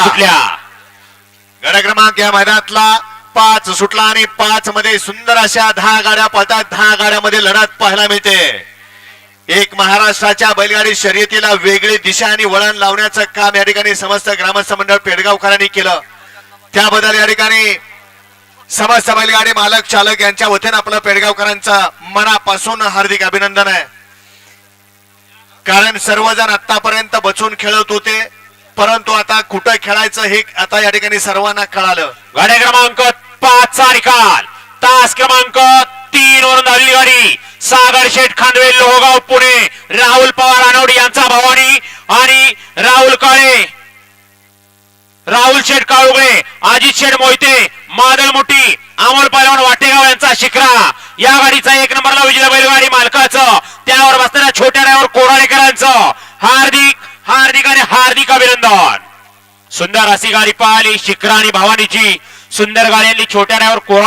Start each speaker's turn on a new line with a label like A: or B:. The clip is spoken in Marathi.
A: सुटल्या.
B: गड क्रमांक या मैदानातला पाच सुटला आणि पाच मध्ये सुंदर अशा दहा गाड्या पळतात. दहा गाड्यामध्ये लढत पाहायला मिळते. एक महाराष्ट्राच्या बैलगाडी शर्यतीला वेगळी दिशा आणि वळण लावण्याचं काम या ठिकाणी समस्त ग्रामस्थ मंडळ पेडगावकरांनी केलं. त्याबद्दल या ठिकाणी समस्त बैलगाडी मालक चालक यांच्या वतीनं आपलं पेडगावकरांचं मनापासून हार्दिक अभिनंदन आहे. कारण सर्वजण आतापर्यंत बचून खेळत होते. परंतु आता कुठं खेळायचं हे आता या ठिकाणी सर्वांना कळालं.
A: गाड्या क्रमांक पाच चा निकाल. तास क्रमांक तीन वरून धावली गाडी. सागर शेठ खांदवे लोहगाव पुणे. राहुल पवार अनवडी यांचा भवानी आणि राहुल काळे. राहुल शेठ काळुगळे अजित शेठ मोहिते मादल मुठी अमोल पैलवान वाटेगाव यांचा शिखरा या गाडीचा एक नंबरला विजय बैलगाडी मालकाचं. त्यावर बसणाऱ्या छोट्या ड्रायव्हर कोराळेकरांचं. हार्दिक हार्दिक अभिनंदन. सुंदर अशी गाडी पाहिली शिखरा आणि भावानीची. सुंदर गाडी छोट्या कोरा